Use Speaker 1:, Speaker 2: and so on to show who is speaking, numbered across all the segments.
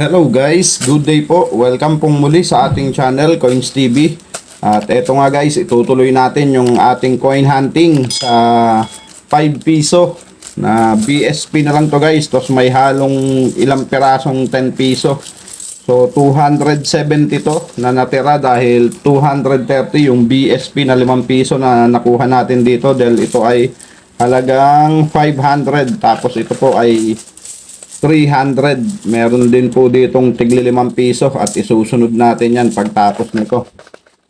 Speaker 1: Hello guys, good day po. Welcome pong muli sa ating channel Coins TV. At eto nga guys, itutuloy natin yung ating coin hunting sa 5 piso na BSP na lang to guys. Tapos may halong ilang pirasong 10 piso. So 270 to na natira dahil 230 yung BSP na 5 piso na nakuha natin dito dahil ito ay halagang 500 tapos ito po ay 300. Meron din po ditong tigli 5 piso at isusunod natin yan pagtapos nito.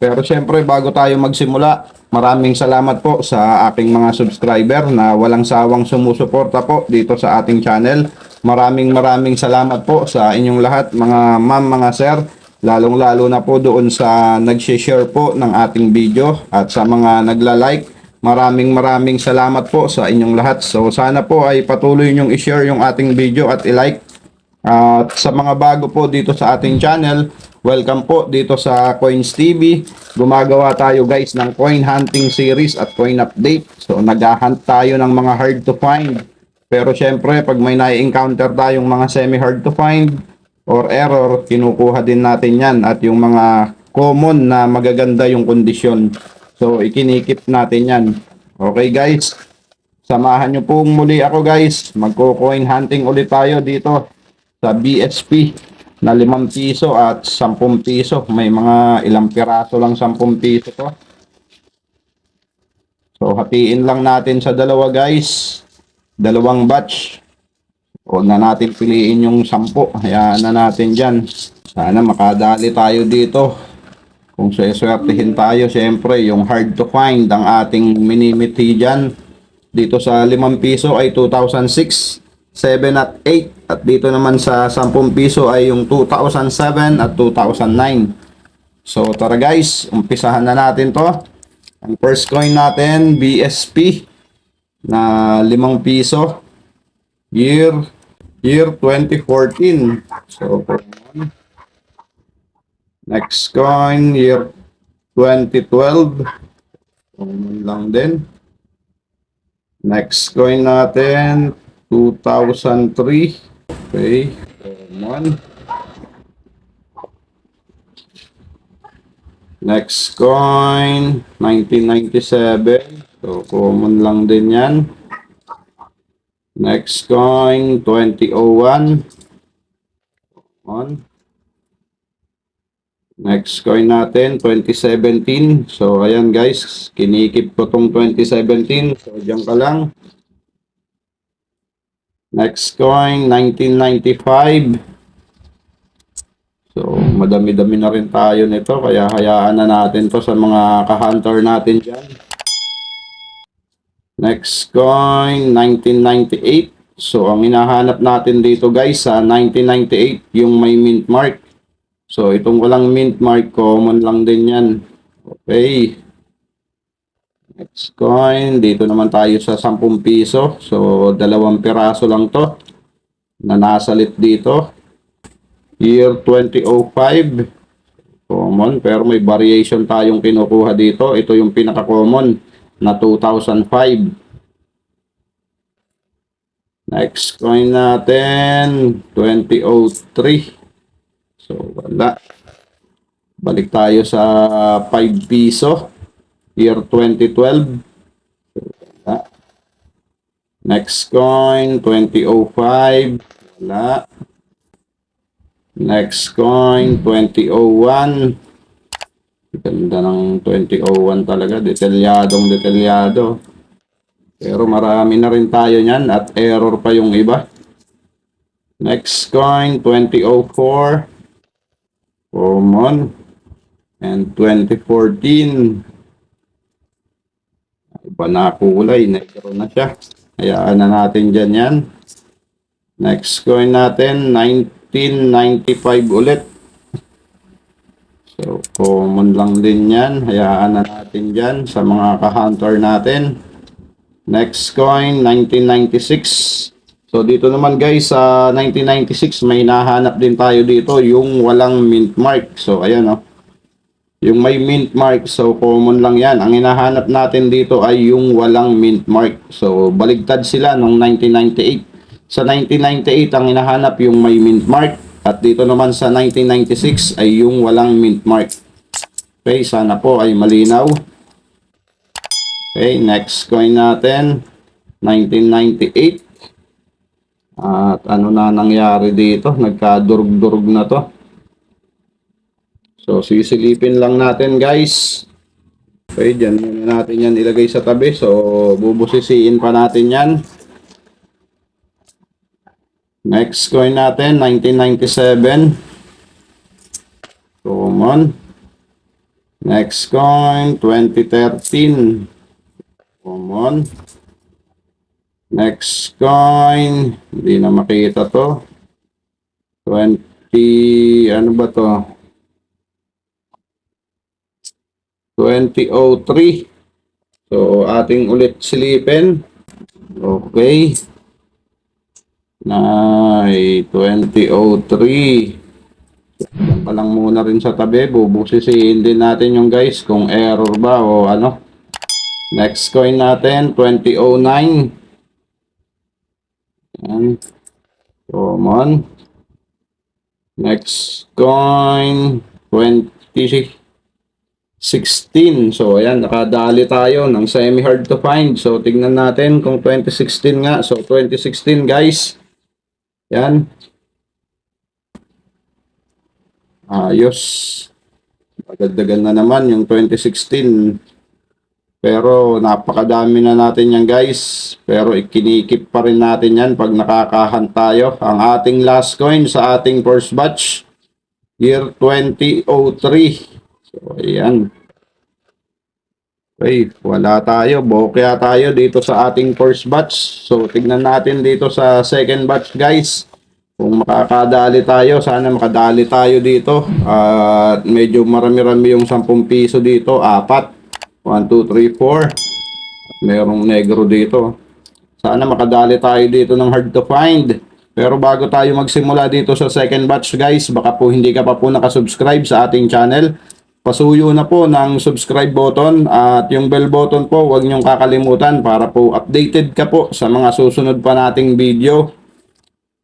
Speaker 1: Pero syempre bago tayo magsimula, maraming salamat po sa aking mga subscriber na walang sawang sumusuporta po dito sa ating channel. Maraming maraming salamat po sa inyong lahat mga ma'am, mga sir. Lalong lalo na po doon sa nag-share po ng ating video at sa mga nagla-like. Maraming maraming salamat po sa inyong lahat. So sana po ay patuloy nyong i-share yung ating video at i-like. At sa mga bago po dito sa ating channel, welcome po dito sa Coins TV. Gumagawa tayo guys ng coin hunting series at coin update. So nag-hunt tayo ng mga hard to find. Pero syempre, pag may na-encounter tayong mga semi-hard to find or error, kinukuha din natin yan. At yung mga common na magaganda yung kondisyon. So, ikinikip natin yan. Okay guys, samahan nyo pong muli ako guys. Magko-coin hunting ulit tayo dito sa BSP na 5 piso at 10 piso. May mga ilang piraso lang 10 piso to. So, hatiin lang natin sa dalawa guys. Dalawang batch. Huwag na natin piliin yung 10. Hayaan na natin dyan. Sana makadali tayo dito. Kung seswertihin tayo, syempre, yung hard to find ang ating minimiti dyan. Dito sa 5 piso ay 2006, 7 at 8. At dito naman sa 10 piso ay yung 2007 at 2009. So tara guys, umpisahan na natin to. Ang first coin natin, BSP na 5 piso. Year year 2014. So next coin year 2012. Common lang din. Next coin natin 2003. Okay, common. Next coin, 1997. So, common lang din yan. Next coin, 2001. Common. Next coin natin, 2017. So, ayan guys, kinikip ko tong 2017. So, dyan ka lang. Next coin, 1995. So, madami-dami na rin tayo nito. Kaya hayaan na natin to sa mga ka-hunter natin dyan. Next coin, 1998. So, ang hinahanap natin dito guys sa 1998, yung may mint mark. So, itong walang mint mark, common lang din yan. Okay. Next coin, dito naman tayo sa 10 piso. So, dalawang piraso lang to na nasalit dito. Year 2005. Common, pero may variation tayong kinukuha dito. Ito yung pinaka-common na 2005. Next coin natin, 2003. So, wala. Balik tayo sa 5 piso. Year 2012. So, wala. Next coin, 2005. Wala. Next coin, 2001. Ganda ng 2001 talaga. Detalyadong detalyado. Pero marami na rin tayo niyan at error pa yung iba. Next coin, 2004. Common. And 2014. Iba na kulay. Negro na siya. Hayaan na natin dyan yan. Next coin natin, 1995 ulit. So, common lang din yan. Hayaan na natin dyan sa mga ka-hunter natin. Next coin, 1996. So, dito naman guys, sa 1996, may nahanap din tayo dito, yung walang mint mark. So, ayan. Oh. Yung may mint mark, so common lang yan. Ang hinahanap natin dito ay yung walang mint mark. So, baligtad sila noong 1998. Sa 1998, ang hinahanap yung may mint mark. At dito naman sa 1996 ay yung walang mint mark. Okay, sana po ay malinaw. Okay, next coin natin, 1998. At ano na nangyari dito? Nagkadurog-durog na to. So, sisilipin lang natin guys. Okay, dyan muna natin yan ilagay sa tabi. So, bubusisiin pa natin yan. Next coin natin, 1997. Common. Next coin, 2013. Common. Next coin, hindi na makita to. 20, ano ba to? 2003. So, ating ulit silipin. Okay. Nay, 2003. Yan pa lang muna rin sa tabi. Bubusisiin din natin yung guys kung error ba o ano. Next coin natin, 2009. Yan. Common. Next coin, 2016. So, ayan, nakadali tayo ng semi-hard to find. So, tignan natin kung 2016 nga. So, 2016 guys. Yan. Ayos. Magdagdagan na naman yung 2016. Pero napakadami na natin yan guys. Pero ikinikip pa rin natin yan pag nakakahan tayo. Ang ating last coin sa ating first batch. Year 2003. So ayan. Okay, wala tayo. Bokya tayo dito sa ating first batch. So tignan natin dito sa second batch guys. Kung makakadali tayo, sana makadali tayo dito. At medyo marami-rami yung 10 piso dito. Apat. 1, 2, 3, 4. At merong negro dito. Sana makadali tayo dito ng hard to find. Pero bago tayo magsimula dito sa second batch guys, baka po hindi ka pa po nakasubscribe sa ating channel. Pasuyo na po ng subscribe button at yung bell button po huwag niyong kakalimutan para po updated ka po sa mga susunod pa nating video.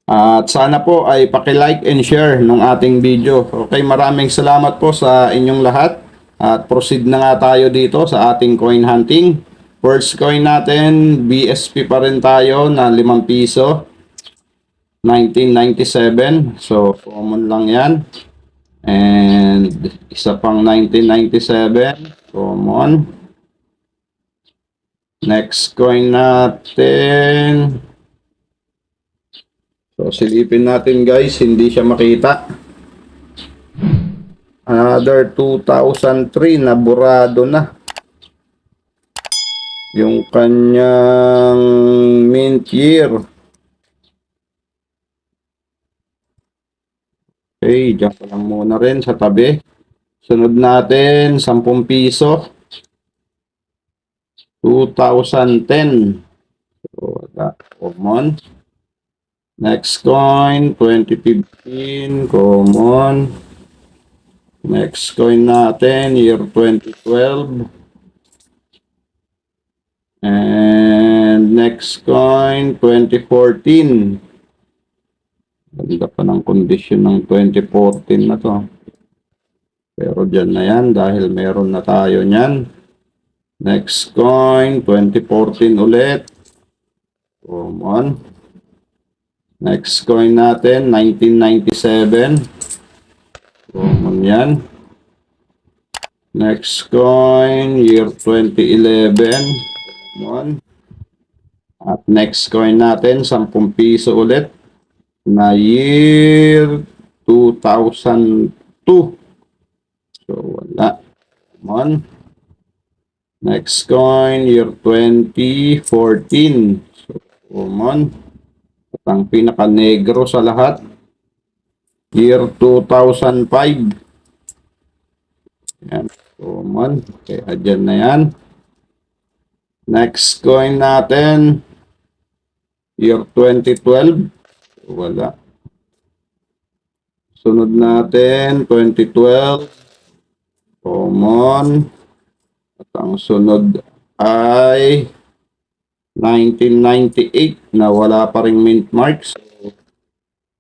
Speaker 1: At sana po ay paki-like and share ng ating video. Okay, maraming salamat po sa inyong lahat. At proceed na nga tayo dito sa ating coin hunting. First coin natin, BSP pa rin tayo na 5 piso. 1997. So, common lang yan. And isa pang 1997. Common. Next coin natin. So, silipin natin guys. Hindi siya makita. Another 2003 na burado na. Yung kanyang mint year. Okay, dyan ko lang muna rin sa tabi. Sunod natin, 10 piso. 2010. So, wala. Common. Next coin, 2015. Common. Next coin natin, year 2012. And next coin, 2014. Ganda pa ng condition ng 2014 na to. Pero dyan na yan dahil meron na tayo nyan. Next coin, 2014 ulit. Common. Next coin natin, 1997. Common yan. Next coin, year 2011. Common. At next coin natin, 10 piso ulit. Na year 2002. So, wala. Common. Next coin, year 2014. So, common. At ang pinaka-negro sa lahat, year 2005. Yan. Common. Kaya dyan na yan. Next coin natin, year 2012. Wala. Sunod natin, 2012. Common. At ang sunod ay 1998 na wala pa ring mint marks.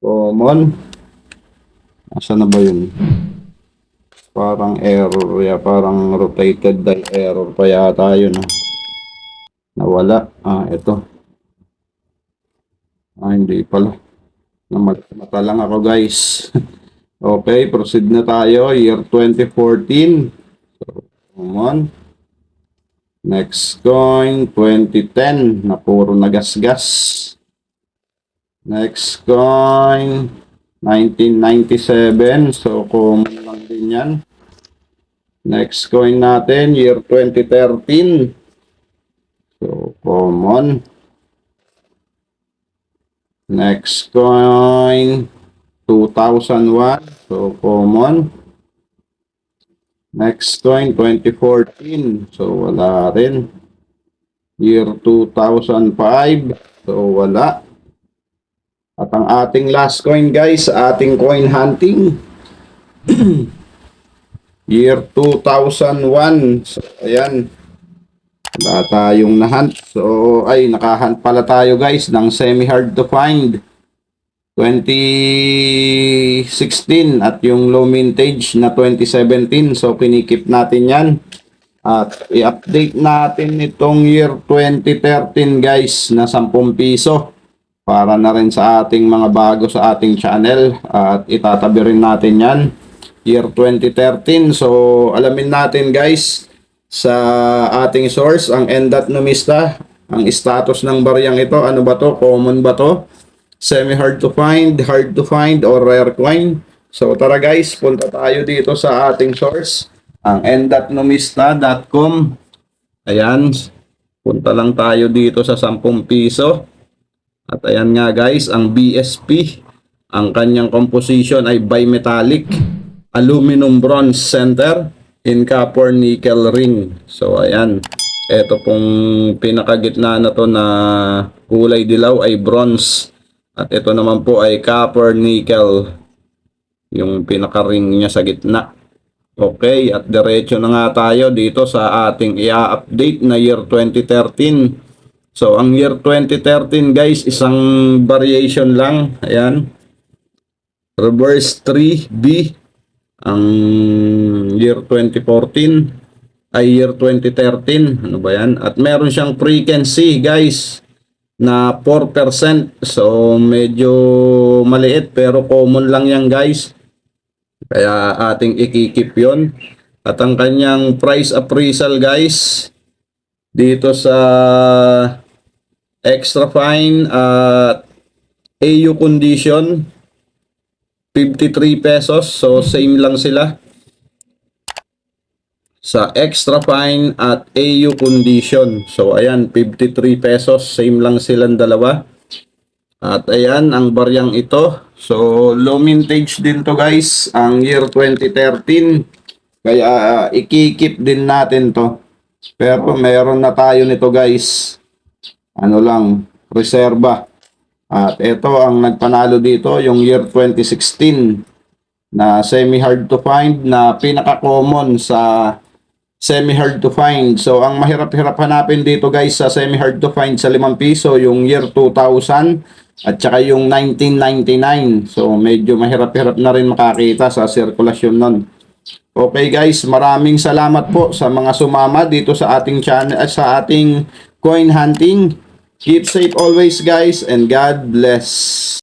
Speaker 1: Common. Asa na ba yun? Parang error ya, parang rotated die error pa yata yun. ah. Nawala. Ah, ito. Ah, hindi pala. Namata lang ako guys. okay, proceed na tayo. Year 2014. So, come on. Next coin, 2010, na puro nagasgas. Next coin, 1997, so common lang din yan. Next coin natin, year 2013. So, common. Next coin, 2001, so common. Next coin, 2014. So, wala rin. Year 2005. So, wala. At ang ating last coin, guys, ating coin hunting. Year 2001. So, ayan. Wala tayong nahunt. So, ay, nakahunt pala tayo, guys, ng semi-hard to find. 2016 at yung low mintage na 2017. So, kinikip natin yan. At i-update natin itong year 2013 guys na 10 piso para na rin sa ating mga bago sa ating channel at itatabi rin natin yan year 2013 so alamin natin guys sa ating source ang endat numista ang status ng baryang ito ano ba to common ba to semi hard to find, hard to find, or rare coin. So tara guys, punta tayo dito sa ating source, ang endatnomista.com. Ayan, punta lang tayo dito sa 10 piso. At ayan nga guys, ang BSP, ang kanyang composition ay bimetallic, aluminum bronze center, in copper nickel ring. So ayan, ito pong pinakagitna na to na kulay dilaw ay bronze. At ito naman po ay copper nickel. Yung pinaka-ring niya sa gitna. Okay, at diretso na nga tayo dito sa ating i-update na year 2013. So, ang year 2013 guys, isang variation lang. Ayan. Reverse 3B. Ang year 2014 ay year 2013. Ano ba yan? At meron siyang frequency guys na 4%. So, medyo maliit pero common lang yan guys. Kaya ating ikikip yon At ang kanyang price appraisal guys, dito sa extra fine at AU condition, 53 pesos. So, same lang sila sa extra fine at AU condition. So ayan, 53 pesos, same lang silang dalawa. At ayan, ang baryang ito. So low mintage din to guys, ang year 2013. Kaya uh, ikikip din natin to. Pero meron na tayo nito guys. Ano lang, reserba. At ito ang nagpanalo dito, yung year 2016 na semi-hard to find na pinaka-common sa semi-hard to find. So, ang mahirap-hirap hanapin dito guys sa semi-hard to find sa 5 piso, yung year 2000 at saka yung 1999. So, medyo mahirap-hirap na rin makakita sa sirkulasyon nun. Okay guys, maraming salamat po sa mga sumama dito sa ating channel, at sa ating coin hunting. Keep safe always guys and God bless.